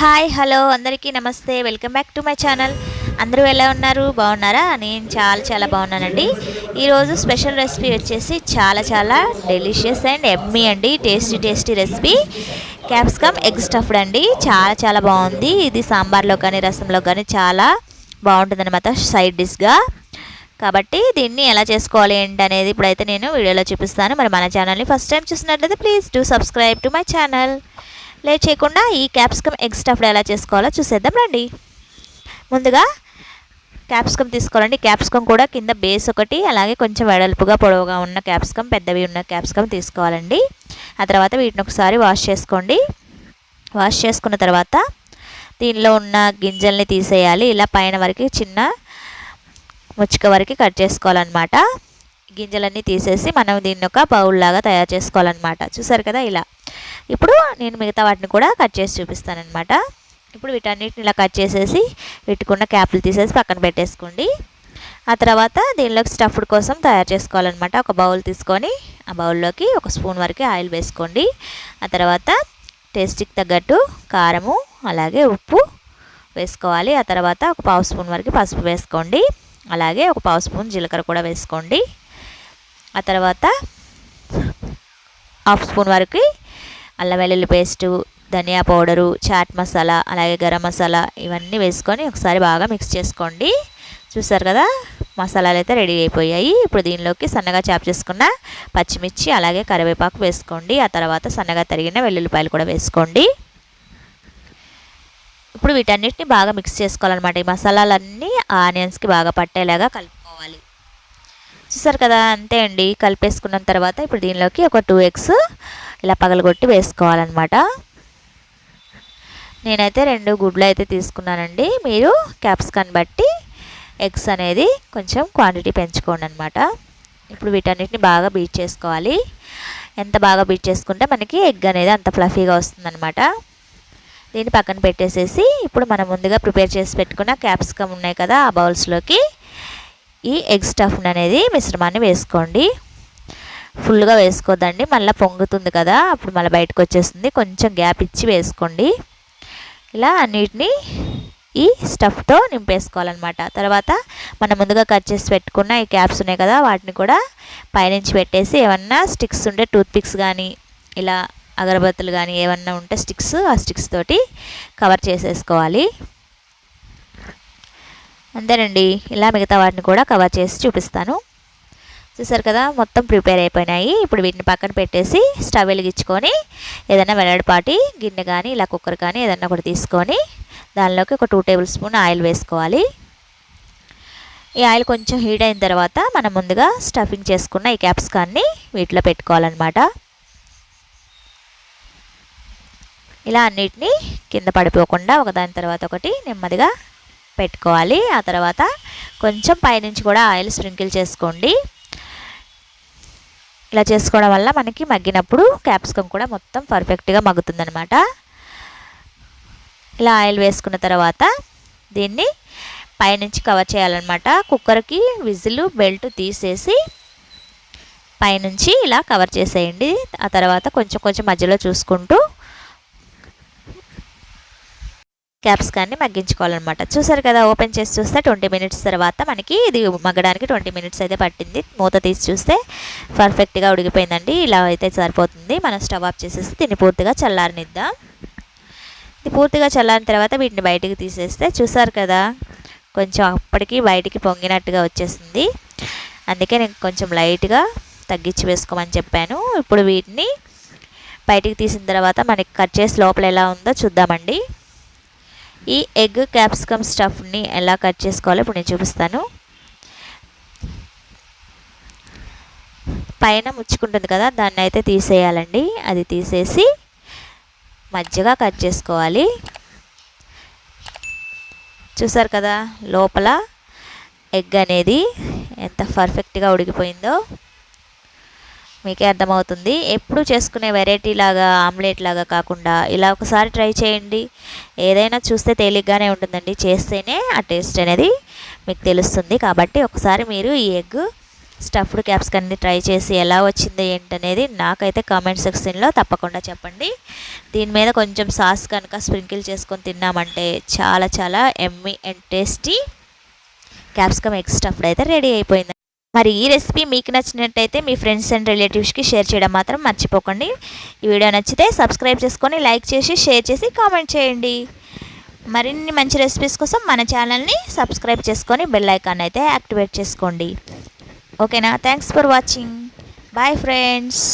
Hi hello అందరికీ నమస్తే. Welcome back to my channel. అందరూ ఎలా ఉన్నారు? బాగున్నారా? నేను చాలా చాలా బాగున్నానండి. ఈరోజు స్పెషల్ రెసిపీ వచ్చేసి చాలా చాలా డెలిషియస్ అండ్ ఎమ్మీ అండి. Tasty tasty recipe. Capsicum egg stuffed అండి. చాలా చాలా బాగుంది. ఇది సాంబార్లో కానీ రసంలో కానీ చాలా బాగుంటుంది అనమాట సైడ్ డిష్గా. కాబట్టి దీన్ని ఎలా చేసుకోవాలి ఏంటి అనేది ఇప్పుడైతే నేను వీడియోలో చూపిస్తాను. మరి మన ఛానల్ని ఫస్ట్ టైం చూసినట్లయితే please do subscribe to my channel. Late చేయకుండా ఈ క్యాప్సికమ్ ఎగ్ స్టఫ్డ్ ఎలా చేసుకోవాలో చూసేద్దాం రండి. ముందుగా క్యాప్సికమ్ తీసుకోవాలండి. క్యాప్సికమ్ కూడా కింద బేస్ ఒకటి అలాగే కొంచెం వెడల్పుగా పొడవుగా ఉన్న క్యాప్సికమ్ పెద్దవి ఉన్న క్యాప్సికమ్ తీసుకోవాలండి. ఆ తర్వాత వీటిని ఒకసారి వాష్ చేసుకోండి. వాష్ చేసుకున్న తర్వాత దీనిలో ఉన్న గింజల్ని తీసేయాలి. ఇలా పైన వరకు చిన్న ముచ్చుక వరకు కట్ చేసుకోవాలన్నమాట. గింజలన్నీ తీసేసి మనం దీన్ని ఒక బౌల్ లాగా తయారు చేసుకోవాలన్నమాట. చూసారు కదా ఇలా. ఇప్పుడు నేను మిగతా వాటిని కూడా కట్ చేసి చూపిస్తానమాట ఇప్పుడు వీటన్నిటిని ఇలా కట్ చేసేసి పెట్టుకున్న క్యాప్లు తీసేసి పక్కన పెట్టేసుకోండి. ఆ తర్వాత దీనిలోకి స్టఫ్డ్ కోసం తయారు చేసుకోవాలన్నమాట. ఒక బౌల్ తీసుకొని ఆ బౌల్లోకి ఒక స్పూన్ వరకు ఆయిల్ వేసుకోండి. ఆ తర్వాత టేస్ట్కి తగ్గట్టు కారము అలాగే ఉప్పు వేసుకోవాలి. ఆ తర్వాత ఒక పావు స్పూన్ వరకు పసుపు వేసుకోండి. అలాగే ఒక పావు స్పూన్ జీలకర్ర కూడా వేసుకోండి. ఆ తర్వాత హాఫ్ స్పూన్ వరకు అల్లం వెల్లుల్లి పేస్టు ధనియా పౌడరు చాట్ మసాలా అలాగే గరం మసాలా ఇవన్నీ వేసుకొని ఒకసారి బాగా మిక్స్ చేసుకోండి. చూసారు కదా మసాలాలు అయితే రెడీ అయిపోయాయి. ఇప్పుడు దీనిలోకి సన్నగా చాప్ చేసుకున్న పచ్చిమిర్చి అలాగే కరివేపాకు వేసుకోండి. ఆ తర్వాత సన్నగా తరిగిన వెల్లుల్లిపాయలు కూడా వేసుకోండి. ఇప్పుడు వీటన్నిటిని బాగా మిక్స్ చేసుకోవాలన్నమాట. ఈ మసాలాలన్నీ ఆనియన్స్కి బాగా పట్టేలాగా కలిపి చూసారు కదా అంతే అండి. కలిపేసుకున్న తర్వాత ఇప్పుడు దీనిలోకి ఒక టూ ఎగ్స్ ఇలా పగలగొట్టి వేసుకోవాలన్నమాట. నేనైతే రెండు గుడ్లు అయితే తీసుకున్నానండి. మీరు క్యాప్సికన్ బట్టి ఎగ్స్ అనేది కొంచెం క్వాంటిటీ పెంచుకోండి అనమాట ఇప్పుడు వీటన్నిటిని బాగా బీట్ చేసుకోవాలి. ఎంత బాగా బీట్ చేసుకుంటే మనకి ఎగ్ అనేది అంత ఫ్లఫీగా వస్తుందన్నమాట. దీన్ని పక్కన పెట్టేసేసి ఇప్పుడు మనం ముందుగా ప్రిపేర్ చేసి పెట్టుకున్న క్యాప్సికమ్ ఉన్నాయి కదా ఆ బౌల్స్లోకి ఈ ఎగ్ స్టఫ్ని అనేది మిశ్రమాన్ని వేసుకోండి. ఫుల్గా వేసుకోదండి మళ్ళీ పొంగుతుంది కదా అప్పుడు మళ్ళీ బయటకు వచ్చేస్తుంది. కొంచెం గ్యాప్ ఇచ్చి వేసుకోండి. ఇలా అన్నిటినీ ఈ స్టఫ్తో నింపేసుకోవాలన్నమాట. తర్వాత మనం ముందుగా కట్ చేసి పెట్టుకున్న ఈ క్యాప్స్ ఉన్నాయి కదా వాటిని కూడా పైనుంచి పెట్టేసి ఏమన్నా స్టిక్స్ ఉంటే టూత్పిక్స్ కానీ ఇలా అగరబత్తులు కానీ ఏమన్నా ఉంటే స్టిక్స్ ఆ స్టిక్స్ తోటి కవర్ చేసేసుకోవాలి. అంతేనండి ఇలా మిగతా వాటిని కూడా కవర్ చేసి చూపిస్తాను. చూసారు కదా మొత్తం ప్రిపేర్ అయిపోయినాయి. ఇప్పుడు వీటిని పక్కన పెట్టేసి స్టవ్ వెలిగించుకొని ఏదైనా వెల్లడిపాటి గిన్నె కానీ ఇలా కుక్కర్ కానీ ఏదైనా ఒకటి తీసుకొని దానిలోకి ఒక టూ టేబుల్ స్పూన్ ఆయిల్ వేసుకోవాలి. ఈ ఆయిల్ కొంచెం హీట్ అయిన తర్వాత మనం ముందుగా స్టఫింగ్ చేసుకున్న ఈ క్యాప్సికాన్ని వీటిలో పెట్టుకోవాలన్నమాట. ఇలా అన్నిటినీ కింద పడిపోకుండా ఒకదాని తర్వాత ఒకటి నెమ్మదిగా పెట్టుకోవాలి. ఆ తర్వాత కొంచెం పైనుంచి కూడా ఆయిల్ స్ప్రింకిల్ చేసుకోండి. ఇలా చేసుకోవడం వల్ల మనకి మగ్గినప్పుడు క్యాప్సికమ్ కూడా మొత్తం పర్ఫెక్ట్గా మగ్గుతుందనమాట ఇలా ఆయిల్ వేసుకున్న తర్వాత దీన్ని పైనుంచి కవర్ చేయాలన్నమాట. కుక్కర్కి విజిల్ బెల్ట్ తీసేసి పైనుంచి ఇలా కవర్ చేసేయండి. ఆ తర్వాత కొంచెం కొంచెం మధ్యలో చూసుకుంటూ క్యాప్సికాన్ని మగ్గించుకోవాలన్నమాట. చూసారు కదా ఓపెన్ చేసి చూస్తే ట్వంటీ మినిట్స్ తర్వాత మనకి ఇది మగ్గడానికి ట్వంటీ మినిట్స్ అయితే పట్టింది. మూత తీసి చూస్తే పర్ఫెక్ట్గా ఉడికిపోయిందండి. ఇలా అయితే సరిపోతుంది. మనం స్టవ్ ఆఫ్ చేసేసి దీన్ని పూర్తిగా చల్లారనిద్దాం. ఇది పూర్తిగా చల్లారిన తర్వాత వీటిని బయటికి తీసేస్తే చూసారు కదా కొంచెం అప్పటికి బయటికి పొంగినట్టుగా వచ్చేసింది. అందుకే నేను కొంచెం లైట్గా తగ్గించి వేసుకోమని చెప్పాను. ఇప్పుడు వీటిని బయటికి తీసిన తర్వాత మనకి కట్ చేసి లోపల ఎలా ఉందో చూద్దామండి. ఈ ఎగ్ క్యాప్సికమ్ స్టఫ్ని ఎలా కట్ చేసుకోవాలో ఇప్పుడు నేను చూపిస్తాను. పైన ముచ్చుకుంటుంది కదా దాన్ని అయితే తీసేయాలండి. అది తీసేసి మధ్యగా కట్ చేసుకోవాలి. చూసారు కదా లోపల ఎగ్ అనేది ఎంత పర్ఫెక్ట్గా ఉడికిపోయిందో. మీకే అర్థమవుతుంది. ఎప్పుడు చేసుకునే వెరైటీ లాగా ఆమ్లెట్ లాగా కాకుండా ఇలా ఒకసారి ట్రై చేయండి. ఏదైనా చూస్తే తేలిగ్గానే ఉంటుందండి. చేస్తేనే ఆ టేస్ట్ అనేది మీకు తెలుస్తుంది. కాబట్టి ఒకసారి మీరు ఈ ఎగ్ స్టఫ్డ్ క్యాప్సికన్ని ట్రై చేసి ఎలా వచ్చింది ఏంటనేది నాకైతే కామెంట్ సెక్షన్లో తప్పకుండా చెప్పండి. దీని మీద కొంచెం సాస్ కనుక స్ప్రింకిల్ చేసుకొని తిన్నామంటే చాలా చాలా yummy and tasty capsicum egg stuffed అయితే రెడీ అయిపోయింది. మరి ఈ రెసిపీ మీకు నచ్చినట్టయితే మీ ఫ్రెండ్స్ అండ్ రిలేటివ్స్కి షేర్ చేయడం మాత్రం మర్చిపోకండి. ఈ వీడియో నచ్చితే సబ్స్క్రైబ్ చేసుకొని లైక్ చేసి షేర్ చేసి కామెంట్ చేయండి. మరిన్ని మంచి రెసిపీస్ కోసం మన ఛానల్ని సబ్స్క్రైబ్ చేసుకొని బెల్ ఐకాన్ అయితే యాక్టివేట్ చేసుకోండి. ఓకేనా? Thanks for watching. Bye friends.